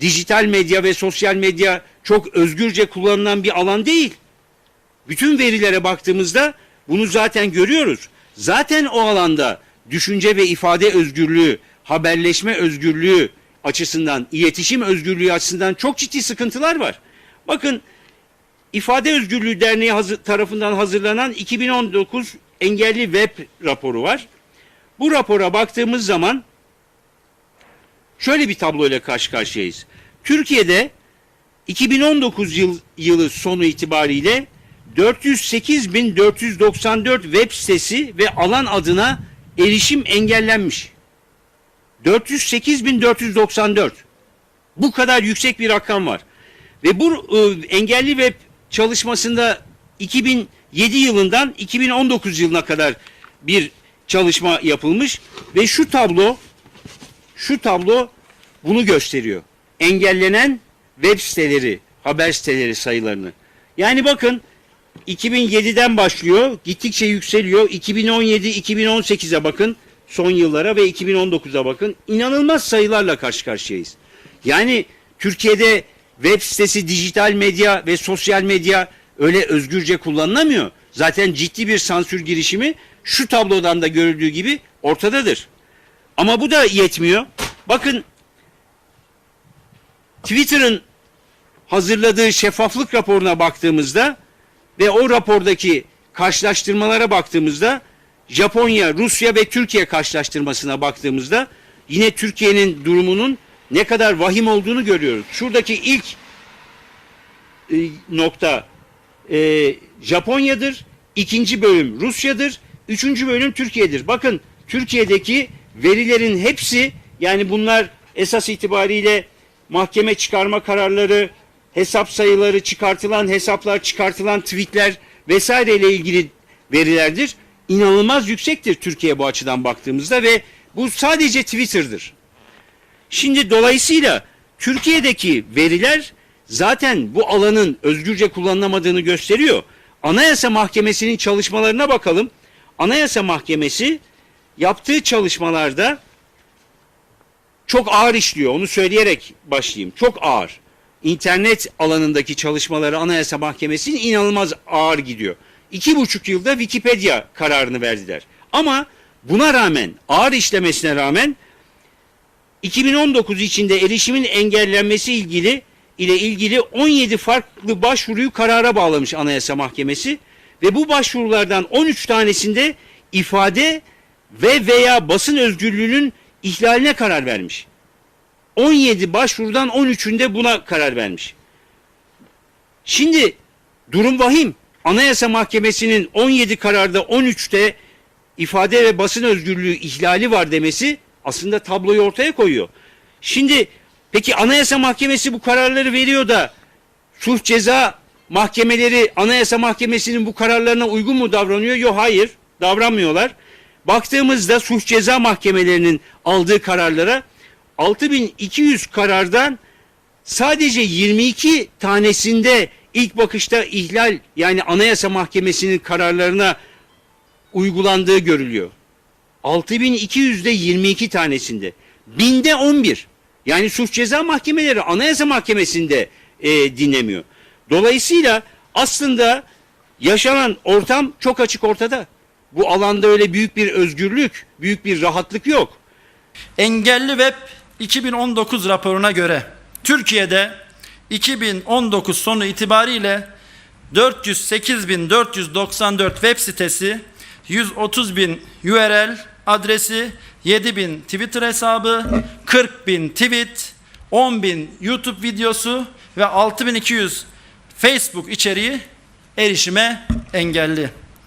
dijital medya ve sosyal medya çok özgürce kullanılan bir alan değil. Bütün verilere baktığımızda bunu zaten görüyoruz. Zaten o alanda düşünce ve ifade özgürlüğü, haberleşme özgürlüğü açısından, iletişim özgürlüğü açısından çok ciddi sıkıntılar var. Bakın İfade Özgürlüğü Derneği tarafından hazırlanan 2019 engelli web raporu var. Bu rapora baktığımız zaman şöyle bir tabloyla karşı karşıyayız. Türkiye'de 2019 yıl, yılı sonu itibariyle 408.494 web sitesi ve alan adına erişim engellenmiş. 408.494. Bu kadar yüksek bir rakam var. Ve bu e, engelli web çalışmasında 2007 yılından 2019 yılına kadar bir çalışma yapılmış ve şu tablo şu tablo bunu gösteriyor. Engellenen web siteleri, haber siteleri sayılarını. Yani bakın 2007'den başlıyor, gittikçe yükseliyor. 2017, 2018'e bakın, son yıllara ve 2019'a bakın. İnanılmaz sayılarla karşı karşıyayız. Yani Türkiye'de web sitesi, dijital medya ve sosyal medya öyle özgürce kullanılamıyor. Zaten ciddi bir sansür girişimi şu tablodan da görüldüğü gibi ortadadır. Ama bu da yetmiyor. Bakın Twitter'ın hazırladığı şeffaflık raporuna baktığımızda ve o rapordaki karşılaştırmalara baktığımızda Japonya, Rusya ve Türkiye karşılaştırmasına baktığımızda yine Türkiye'nin durumunun ne kadar vahim olduğunu görüyoruz. Şuradaki ilk e, nokta e, Japonya'dır, ikinci bölüm Rusya'dır, üçüncü bölüm Türkiye'dir. Bakın Türkiye'deki verilerin hepsi yani bunlar esas itibariyle mahkeme çıkarma kararları, hesap sayıları, çıkartılan hesaplar, çıkartılan tweetler vesaire ile ilgili verilerdir. İnanılmaz yüksektir Türkiye bu açıdan baktığımızda ve bu sadece Twitter'dır. Şimdi dolayısıyla Türkiye'deki veriler zaten bu alanın özgürce kullanılamadığını gösteriyor. Anayasa Mahkemesi'nin çalışmalarına bakalım. Anayasa Mahkemesi yaptığı çalışmalarda çok ağır işliyor. Onu söyleyerek başlayayım. Çok ağır. İnternet alanındaki çalışmaları Anayasa Mahkemesi'nin inanılmaz ağır gidiyor. İki buçuk yılda Wikipedia kararını verdiler. Ama buna rağmen, ağır işlemesine rağmen 2019 içinde erişimin engellenmesi ilgili ile ilgili 17 farklı başvuruyu karara bağlamış Anayasa Mahkemesi ve bu başvurulardan 13 tanesinde ifade ve veya basın özgürlüğünün ihlaline karar vermiş. 17 başvurudan 13'ünde buna karar vermiş. Şimdi durum vahim. Anayasa Mahkemesi'nin 17 kararda 13'te ifade ve basın özgürlüğü ihlali var demesi aslında tabloyu ortaya koyuyor. Şimdi peki Anayasa Mahkemesi bu kararları veriyor da suç ceza mahkemeleri Anayasa Mahkemesi'nin bu kararlarına uygun mu davranıyor? Yok hayır davranmıyorlar. Baktığımızda suç ceza mahkemelerinin aldığı kararlara 6200 karardan sadece 22 tanesinde ilk bakışta ihlal yani Anayasa Mahkemesi'nin kararlarına uygulandığı görülüyor. 6200'de 22 tanesinde. Binde 11. Yani suç ceza mahkemeleri anayasa mahkemesinde e, dinlemiyor. Dolayısıyla aslında yaşanan ortam çok açık ortada. Bu alanda öyle büyük bir özgürlük, büyük bir rahatlık yok. Engelli Web 2019 raporuna göre Türkiye'de 2019 sonu itibariyle 408.494 web sitesi, 130.000 URL adresi, 7.000 Twitter hesabı, 40.000 tweet, 10.000 YouTube videosu ve 6.200 Facebook içeriği erişime engelli.